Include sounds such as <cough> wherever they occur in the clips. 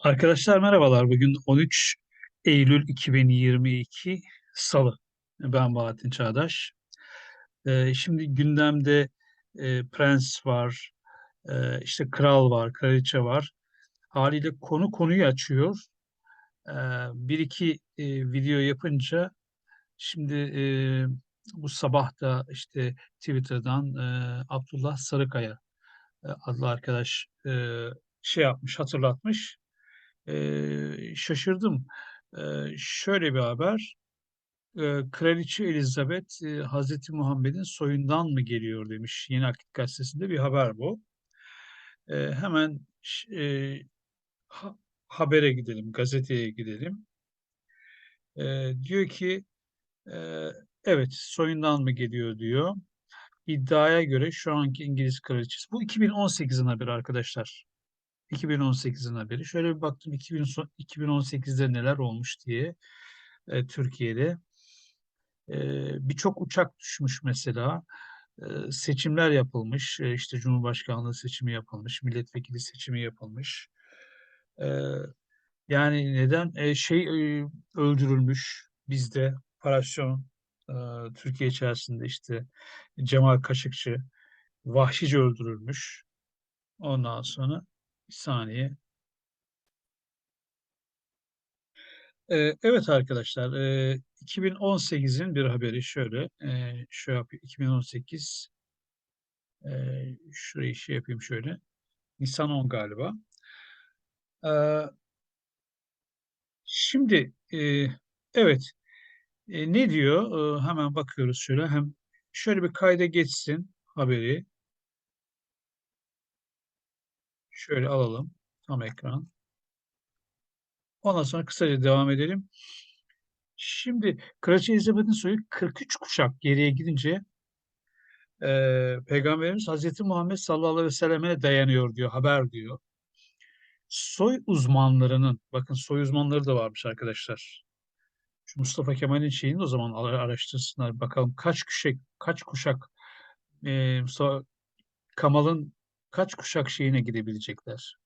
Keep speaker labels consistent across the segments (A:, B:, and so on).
A: Arkadaşlar merhabalar. Bugün 13 Eylül 2022 Salı. Ben Bahattin Çağdaş. Ee, şimdi gündemde e, prens var, e, işte kral var, kraliçe var. Haliyle konu konuyu açıyor. Ee, bir iki e, video yapınca şimdi e, bu sabah da işte Twitter'dan e, Abdullah Sarıkaya e, adlı arkadaş e, şey yapmış, hatırlatmış. Eee, şaşırdım. Eee, şöyle bir haber, eee, Kraliçe Elizabeth, eee, Hazreti Muhammed'in soyundan mı geliyor demiş. Yeni Akit Gazetesi'nde bir haber bu. Eee, hemen eee, ha- habere gidelim, gazeteye gidelim. Eee, diyor ki, eee, evet soyundan mı geliyor diyor. İddiaya göre şu anki İngiliz kraliçesi. Bu 2018'in haberi arkadaşlar. 2018'in haberi. Şöyle bir baktım 2000, son- 2018'de neler olmuş diye e, Türkiye'de. E, birçok uçak düşmüş mesela. E, seçimler yapılmış. E, işte Cumhurbaşkanlığı seçimi yapılmış. Milletvekili seçimi yapılmış. E, yani neden e, şey e, öldürülmüş bizde operasyon e, Türkiye içerisinde işte Cemal Kaşıkçı vahşice öldürülmüş. Ondan sonra bir saniye Ee, evet arkadaşlar, e, 2018'in bir haberi şöyle, e, şu yapıyor, 2018, e, şurayı şey yapayım şöyle, Nisan 10 galiba. Ee, şimdi, e, evet, e, ne diyor? E, hemen bakıyoruz şöyle, hem şöyle bir kayda geçsin haberi, şöyle alalım, tam ekran. Ondan sonra kısaca devam edelim. Şimdi, Kraliçe Elizabeth'in soyu 43 kuşak geriye gidince e, Peygamberimiz Hazreti Muhammed sallallahu aleyhi ve selleme dayanıyor diyor, haber diyor. Soy uzmanlarının, bakın soy uzmanları da varmış arkadaşlar. Şu Mustafa Kemal'in şeyini o zaman ara- araştırsınlar. Bakalım kaç kuşak, kaç kuşak e, Mustafa Kemal'in kaç kuşak şeyine gidebilecekler.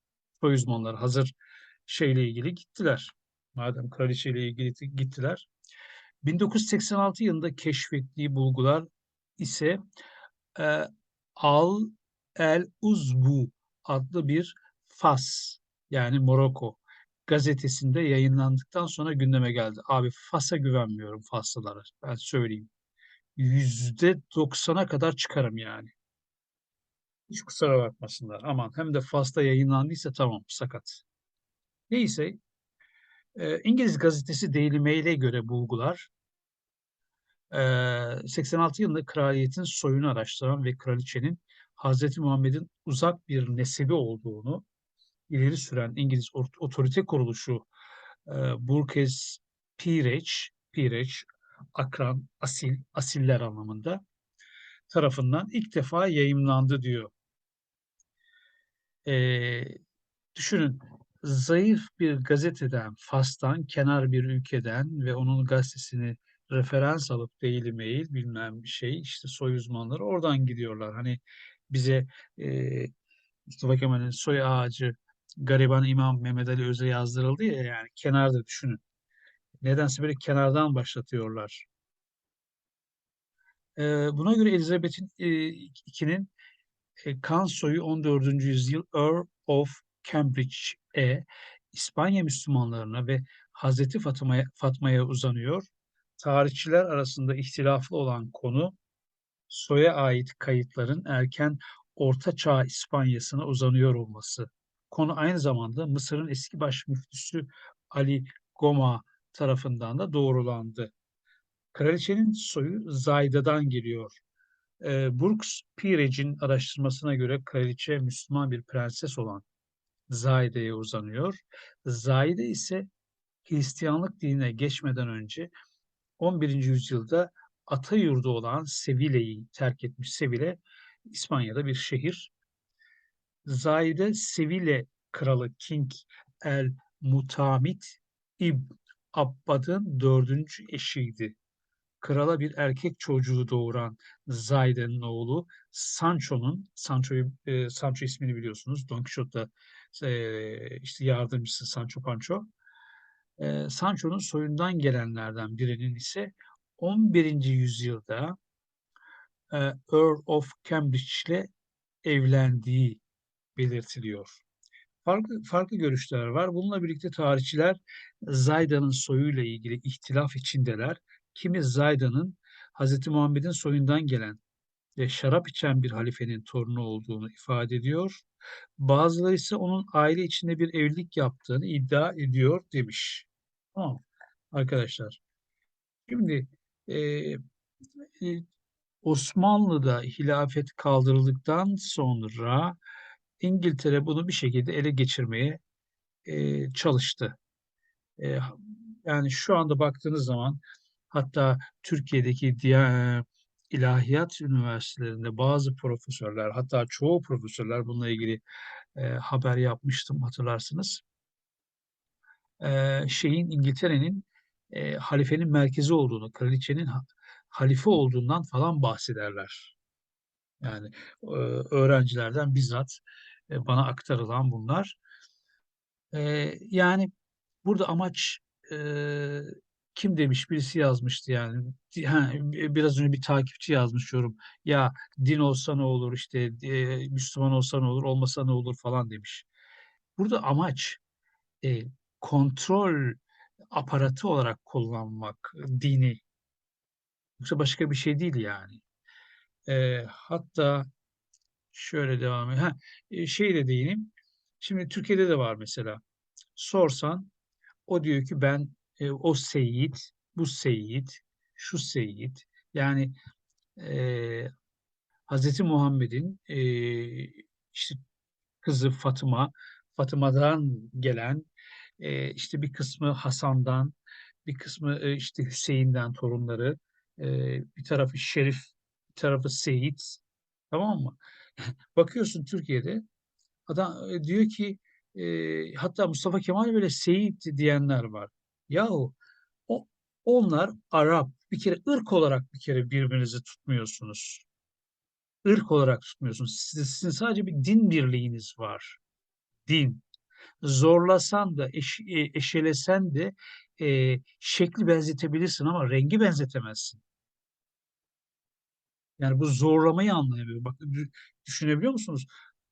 A: Soy uzmanları hazır şeyle ilgili gittiler. Madem kraliçeyle ilgili gittiler. 1986 yılında keşfettiği bulgular ise e, Al El Uzbu adlı bir Fas yani Moroko gazetesinde yayınlandıktan sonra gündeme geldi. Abi Fas'a güvenmiyorum Faslılara ben söyleyeyim. Yüzde doksana kadar çıkarım yani. Hiç kusura bakmasınlar. Aman hem de Fas'ta yayınlandıysa tamam sakat. Neyse e, İngiliz gazetesi Daily Mail'e göre bulgular e, 86 yılında kraliyetin soyunu araştıran ve kraliçenin Hazreti Muhammed'in uzak bir nesebi olduğunu ileri süren İngiliz otorite kuruluşu e, Burkes Peerage, Peerage, akran, asil, asiller anlamında tarafından ilk defa yayımlandı diyor. E, düşünün zayıf bir gazeteden, Fas'tan, kenar bir ülkeden ve onun gazetesini referans alıp Daily Mail bilmem bir şey işte soy uzmanları oradan gidiyorlar. Hani bize e, Mustafa Kemal'in soy ağacı gariban İmam Mehmet Ali Öz'e yazdırıldı ya yani kenarda düşünün. Nedense böyle kenardan başlatıyorlar. E, buna göre Elizabeth'in e, ikinin e, kan soyu 14. yüzyıl Earl of Cambridge'e İspanya Müslümanlarına ve Hazreti Fatma'ya Fatma'ya uzanıyor. Tarihçiler arasında ihtilaflı olan konu soya ait kayıtların erken Orta Çağ İspanyasına uzanıyor olması. Konu aynı zamanda Mısır'ın eski baş müftüsü Ali Goma tarafından da doğrulandı. Kraliçenin soyu Zayda'dan geliyor. E, Brooks Peerage'in araştırmasına göre kraliçe Müslüman bir prenses olan Zaide'ye uzanıyor. Zaide ise Hristiyanlık dinine geçmeden önce 11. yüzyılda ata yurdu olan Seville'yi terk etmiş. Seville İspanya'da bir şehir. Zaide Seville kralı King el Mutamit İbn Abbad'ın dördüncü eşiydi. Krala bir erkek çocuğu doğuran Zaide'nin oğlu Sancho'nun, Sancho'yu, e, Sancho ismini biliyorsunuz. Don Quixote'da e, işte yardımcısı Sancho Pancho. E, Sancho'nun soyundan gelenlerden birinin ise 11. yüzyılda e, Earl of Cambridge ile evlendiği belirtiliyor. Farklı, farklı görüşler var. Bununla birlikte tarihçiler Zayda'nın soyuyla ilgili ihtilaf içindeler. Kimi Zayda'nın Hz. Muhammed'in soyundan gelen ve şarap içen bir halifenin torunu olduğunu ifade ediyor. Bazıları ise onun aile içinde bir evlilik yaptığını iddia ediyor demiş. Tamam arkadaşlar. Şimdi e, Osmanlı'da hilafet kaldırıldıktan sonra İngiltere bunu bir şekilde ele geçirmeye e, çalıştı. E, yani şu anda baktığınız zaman hatta Türkiye'deki diğer ilahiyat üniversitelerinde bazı profesörler hatta çoğu profesörler bununla ilgili e, haber yapmıştım hatırlarsınız. E, şeyin İngiltere'nin e, halifenin merkezi olduğunu, kraliçenin ha- halife olduğundan falan bahsederler. Yani e, öğrencilerden bizzat e, bana aktarılan bunlar. E, yani burada amaç e, kim demiş birisi yazmıştı yani ha, biraz önce bir takipçi yazmış yorum ya din olsa ne olur işte e, Müslüman olsa ne olur olmasa ne olur falan demiş. Burada amaç e, kontrol aparatı olarak kullanmak dini yoksa başka bir şey değil yani. E, hatta şöyle devam edeyim. Ha, e, şey de değineyim. Şimdi Türkiye'de de var mesela. Sorsan o diyor ki ben e, o Seyit, bu Seyit, şu Seyit. Yani e, Hazreti Muhammed'in e, işte kızı Fatıma, Fatıma'dan gelen e, işte bir kısmı Hasan'dan, bir kısmı e, işte Hüseyin'den torunları, e, bir tarafı Şerif, bir tarafı Seyit. Tamam mı? <laughs> Bakıyorsun Türkiye'de adam e, diyor ki e, hatta Mustafa Kemal böyle Seyit diyenler var. Yahu o, onlar Arap. Bir kere ırk olarak bir kere birbirinizi tutmuyorsunuz. Irk olarak tutmuyorsunuz. Sizin, sizin sadece bir din birliğiniz var. Din. Zorlasan da, eş, e, eşelesen de e, şekli benzetebilirsin ama rengi benzetemezsin. Yani bu zorlamayı anlayamıyorum. Bak dü- düşünebiliyor musunuz?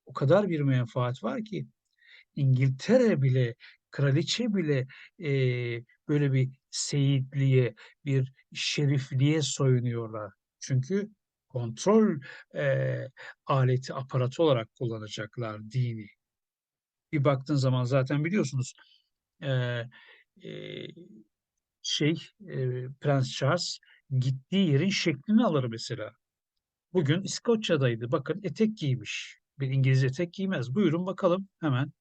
A: O kadar bir menfaat var ki İngiltere bile, kraliçe bile e, böyle bir seyitliğe, bir şerifliğe soyunuyorlar. Çünkü kontrol e, aleti, aparatı olarak kullanacaklar dini. Bir baktığın zaman zaten biliyorsunuz e, e, şey e, Prens Charles gittiği yerin şeklini alır mesela. Bugün İskoçya'daydı. Bakın etek giymiş. Bir İngiliz etek giymez. Buyurun bakalım hemen.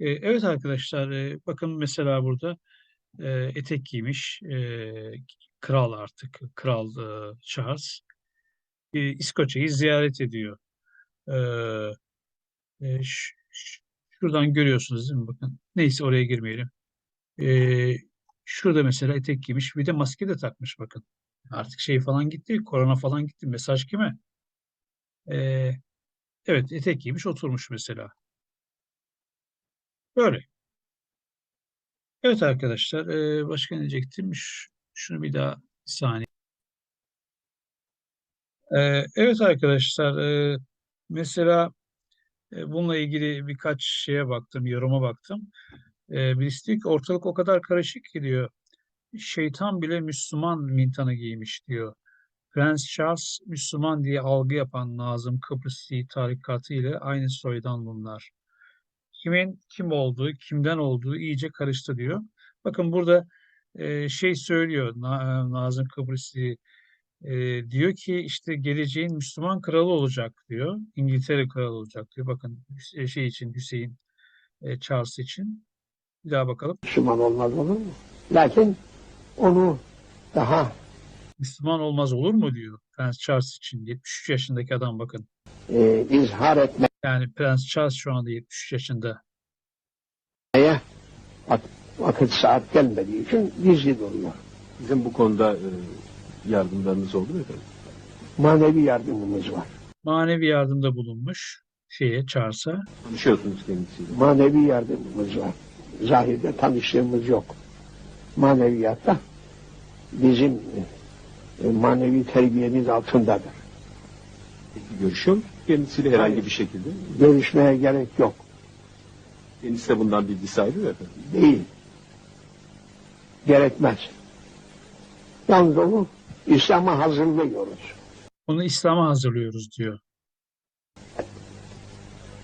A: Evet arkadaşlar bakın mesela burada etek giymiş kral artık kral Charles İskoçya'yı ziyaret ediyor. Şuradan görüyorsunuz değil mi? Bakın. Neyse oraya girmeyelim. Şurada mesela etek giymiş bir de maske de takmış bakın. Artık şey falan gitti, korona falan gitti. Mesaj kime? Evet etek giymiş oturmuş mesela. Böyle. Evet arkadaşlar, başka ne diyecektim? Şunu bir daha bir saniye. Evet arkadaşlar, mesela e, bununla ilgili birkaç şeye baktım, yoruma baktım. Birisi diyor ki ortalık o kadar karışık ki diyor. Şeytan bile Müslüman mintanı giymiş diyor. Prens Charles Müslüman diye algı yapan Nazım Kıbrıslı tarikatı ile aynı soydan bunlar. Kimin kim olduğu, kimden olduğu iyice karıştı diyor. Bakın burada e, şey söylüyor Na- Nazım Kıbrıslı e, diyor ki işte geleceğin Müslüman kralı olacak diyor. İngiltere kralı olacak diyor. Bakın Hüs- şey için Hüseyin e, Charles için. Bir daha bakalım.
B: Müslüman olmaz olur mu? Lakin onu daha
A: Müslüman olmaz olur mu diyor Prens Charles için. 73 yaşındaki adam bakın.
B: e, izhar etmeye
A: Yani Prens Charles şu anda 73 yaşında.
B: bak Vakit saat gelmediği için gizli duruyor.
C: Bizim bu konuda e, yardımlarınız oldu mu efendim?
B: Manevi yardımımız var.
A: Manevi yardımda bulunmuş şeye Charles'a.
C: Tanışıyorsunuz kendisiyle.
B: Manevi yardımımız var. Zahirde tanıştığımız yok. Maneviyatta bizim e, manevi terbiyemiz altındadır.
C: Görüşüyor musunuz kendisiyle herhangi
B: Hayır.
C: bir şekilde?
B: Görüşmeye gerek yok.
C: Kendisi de bundan bilgi sahibi mi efendim?
B: Değil. Gerekmez. Yalnız onu İslam'a hazırlıyoruz.
A: Onu İslam'a hazırlıyoruz diyor.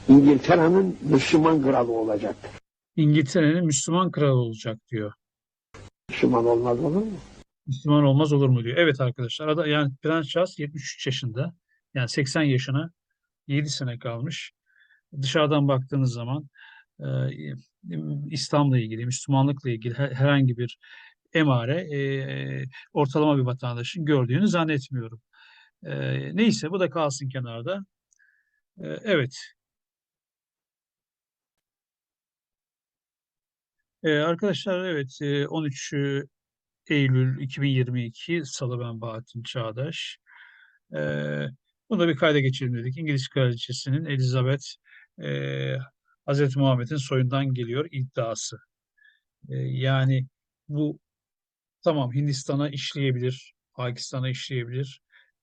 B: İngiltere'nin Müslüman kralı olacaktır.
A: İngiltere'nin Müslüman kralı olacak diyor.
B: Müslüman olmaz olur mu?
A: Müslüman olmaz olur mu diyor. Evet arkadaşlar ada- yani Prens Charles 73 yaşında yani 80 yaşına 7 sene kalmış. Dışarıdan baktığınız zaman e, İslam'la ilgili, Müslümanlıkla ilgili her- herhangi bir emare e, ortalama bir vatandaşın gördüğünü zannetmiyorum. E, neyse bu da kalsın kenarda. E, evet. E, arkadaşlar evet e, 13 Eylül 2022 Salı ben Bahattin Çağdaş. Ee, bunu da bir kayda geçirelim dedik. İngiliz Kraliçesi'nin Elizabeth e, Hazreti Muhammed'in soyundan geliyor iddiası. Ee, yani bu tamam Hindistan'a işleyebilir, Pakistan'a işleyebilir.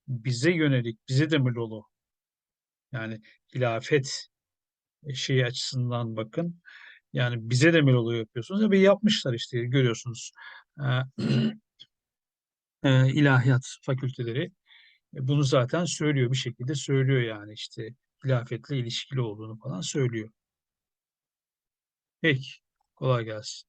A: Bize yönelik, bize de mi lolo? Yani hilafet şeyi açısından bakın. Yani bize de mi lolo yapıyorsunuz? Ve yapmışlar işte görüyorsunuz. Ee, <clears throat> e, ilahiyat fakülteleri e, bunu zaten söylüyor bir şekilde söylüyor yani işte hilafetle ilişkili olduğunu falan söylüyor. Peki kolay gelsin.